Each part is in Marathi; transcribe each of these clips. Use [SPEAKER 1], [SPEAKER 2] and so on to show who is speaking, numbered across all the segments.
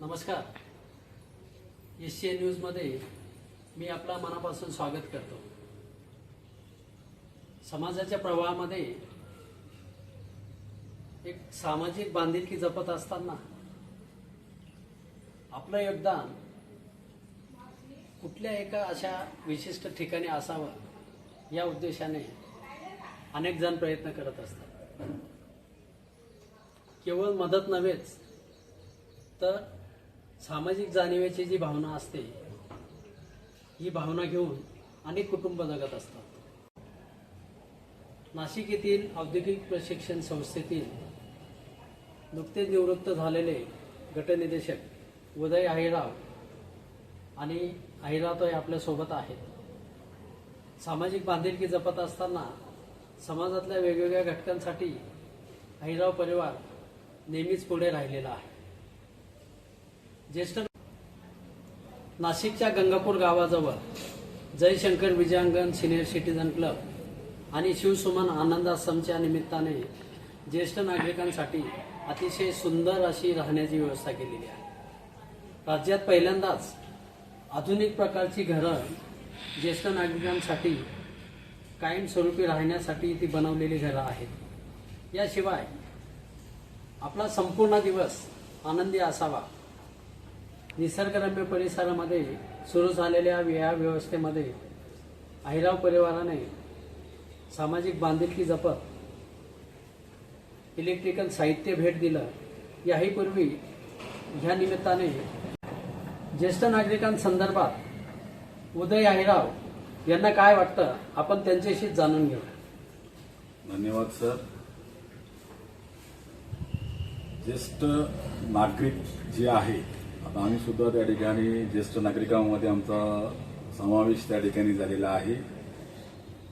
[SPEAKER 1] नमस्कार. एशिया न्यूजमध्ये न्यूजमध्ये मी आपला मनापासून स्वागत करतो. समाजाच्या प्रवाहामध्ये एक सामाजिक बांधिलकी जपत असताना आपलं योगदान कुठल्या एका अशा विशिष्ट ठिकाणी असावं या उद्देशाने अनेक जण प्रयत्न करत असतात. केवळ मदत नव्हेच तर सामाजिक जाणीवेची जी भावना असते ही भावना घेऊन अनेक कुटुंब जगत असतात. नाशिक येथील औद्योगिक प्रशिक्षण संस्थेतील नुकतेच निवृत्त झालेले गटनिदेशक उदय अहिराव आणि अहिरावताई आपल्यासोबत आहेत. सामाजिक बांधिलकी जपत असताना समाजातल्या वेगवेगळ्या घटकांसाठी अहिराव परिवार नेहमीच पुढे राहिलेला आहे. ज्येष्ठ नाशिकच्या गंगापूर गावाजवळ Jayshankar Vijayangan senior citizen club आणि शिवसुमन आनंद आश्रमच्या निमित्ताने ज्येष्ठ नागरिकांसाठी अतिशय सुंदर अशी राहण्याची व्यवस्था केलेली आहे. राज्यात पहिल्यांदाच आधुनिक प्रकारची घरं ज्येष्ठ नागरिकांसाठी कायमस्वरूपी राहण्यासाठी ती बनवलेली घरं आहेत. याशिवाय आपला संपूर्ण दिवस आनंदी असावा. निसर्गरम्य परिसरामध्ये सुरू झालेल्या या व्यवस्थेमध्ये अहिराव परिवाराने सामाजिक बांधिलकी जपत इलेक्ट्रिकल साहित्य भेट दिलं. याही पूर्वी ह्या निमित्ताने ज्येष्ठ नागरिकांसंदर्भात उदय आहिराव यांना काय वाटतं आपण त्यांच्याशी जाणून घेऊ.
[SPEAKER 2] धन्यवाद सर. ज्येष्ठ नागरिक जे आहे आता आम्ही सुद्धा त्या ठिकाणी ज्येष्ठ नागरिकांमध्ये आमचा समावेश त्या ठिकाणी झालेला आहे.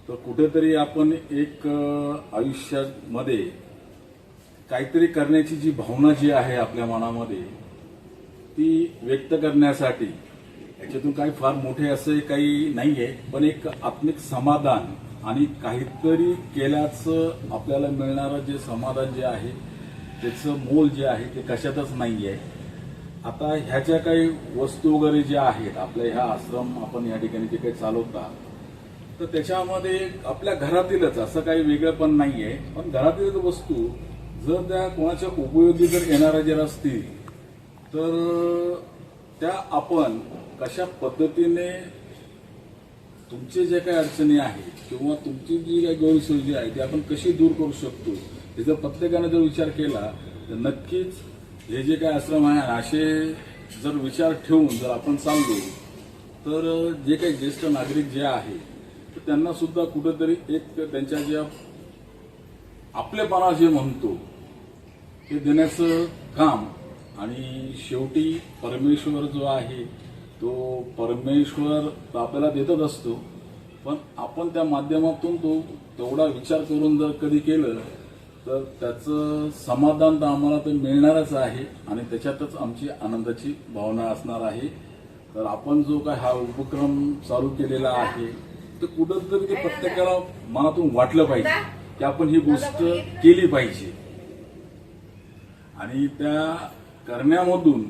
[SPEAKER 2] तर कुठेतरी आपण एक आयुष्यामध्ये काहीतरी करण्याची जी भावना जी आहे आपल्या मनामध्ये ती व्यक्त करण्यासाठी याच्यातून काही फार मोठे असे काही नाहीये पण एक आत्मिक समाधान आणि काहीतरी केल्याचं आपल्याला मिळणारं जे समाधान जे आहे त्याचं मोल जे आहे ते कशातच नाही आहे आता ह्याच्या काही वस्तू वगैरे ज्या आहेत आपल्या ह्या आश्रम आपण या ठिकाणी जे काही चालवता तर त्याच्यामध्ये आपल्या घरातीलच असं काही वेगळं पण नाहीये पण घरातीलच वस्तू जर त्या कोणाच्या उपयोगी जर येणाऱ्या जर असतील तर त्या आपण कशा पद्धतीने तुमचे जे काही अडचणी आहेत किंवा तुमची जी काही गैरसोय जी आहे ती आपण कशी दूर करू शकतो हे जर प्रत्येकाने जर विचार केला तर नक्कीच हे जे काही आश्रम आहे असे जर विचार ठेवून जर आपण चाललो तर जे काही ज्येष्ठ नागरिक जे आहे तर त्यांना सुद्धा कुठंतरी एक त्यांच्या ज्या आपलेपणा जे म्हणतो ते देण्याचं काम आणि शेवटी परमेश्वर जो आहे तो परमेश्वर तर आपल्याला देतच असतो. पण आपण त्या माध्यमातून तो तेवढा विचार करून जर कधी केलं तर त्याचं समाधान तर आम्हाला तर मिळणारच आहे आणि त्याच्यातच आमची आनंदाची भावना असणार आहे. तर आपण जो काय हा उपक्रम चालू केलेला आहे तर कुठंतरी ते प्रत्येकाला मनातून वाटलं पाहिजे. की आपण ही गोष्ट केली पाहिजे. आणि त्या करण्यामधून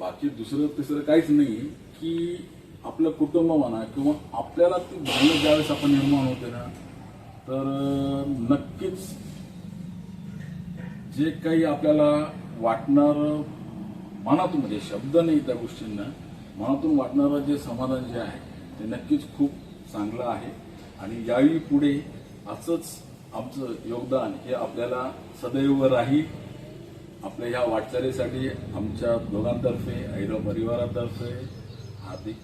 [SPEAKER 2] बाकी दुसरं तिसरं काहीच नाही की आपलं कुटुंब म्हणा किंवा आपल्याला ती भावना ज्यावेळेस आपण निर्माण होते ना तर नक्कीच जे काही आपल्याला वाटणार मनातून म्हणजे शब्द नाही त्या गोष्टींना मनातून वाटणारं जे समाधान जे आहे ते नक्कीच खूप चांगलं आहे. आणि यावेळी पुढे असंच आमचं योगदान हे आपल्याला सदैव राहील. आपल्या ह्या वाटचालीसाठी आमच्या दोघांतर्फे ऐरव परिवारातर्फे हार्दिक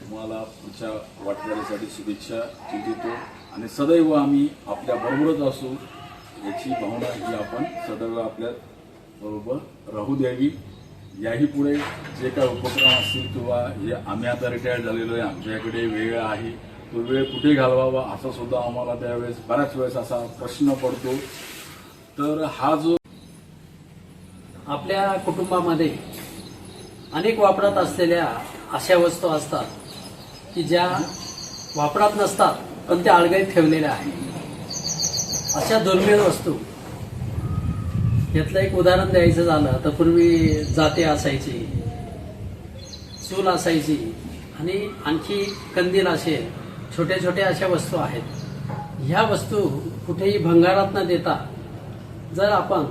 [SPEAKER 2] तुम्हाला पुढच्या वाटचालीसाठी शुभेच्छा देतो आणि सदैव आम्ही आपल्या बरोबरच असू याची भावना ही आपण सदैव आपल्या बरोबर राहू द्यावी. याही पुढे जे काय उपक्रम असतील किंवा हे आम्ही आता रिटायर झालेलो आहे आमच्याकडे वेळ आहे. तो वेळ कुठे घालवावा असा सुद्धा आम्हाला त्यावेळेस बऱ्याच वेळेस असा प्रश्न पडतो. तर हा जो
[SPEAKER 1] आपल्या कुटुंबामध्ये अनेक वापरात असलेल्या अशा वस्तू असतात की ज्या वापरात नसतात पण त्या आळगईत ठेवलेल्या आहेत. अशा दुर्मिळ वस्तू. यातलं एक उदाहरण द्यायचं झालं तर पूर्वी जाते असायची चूल असायची आणि आणखी कंदील असेल छोट्या छोट्या अशा वस्तू आहेत. ह्या वस्तू कुठेही भंगारात न देता जर आपण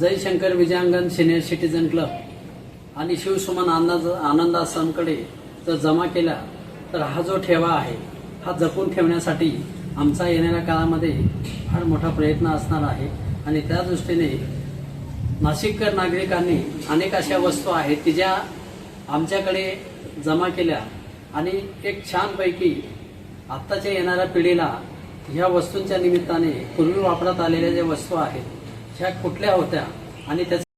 [SPEAKER 1] Jayshankar Vijayangan senior citizen club आणि शिवसुमन आनंद आनंद आश्रमकडे जर जमा केला तर हा जो ठेवा आहे हा जपून ठेवण्यासाठी आमचा येणाऱ्या काळामध्ये फार मोठा प्रयत्न असणार आहे. आणि त्या दृष्टीने नाशिककर नागरिकांनी अनेक अशा वस्तू आहेत की ज्या आमच्याकडे जमा केल्या आणि एक छानपैकी आत्ताच्या येणाऱ्या पिढीला ह्या वस्तूंच्या निमित्ताने पूर्वी वापरात आलेल्या ज्या वस्तू आहेत ह्या कुठल्या होत्या आणि त्याचा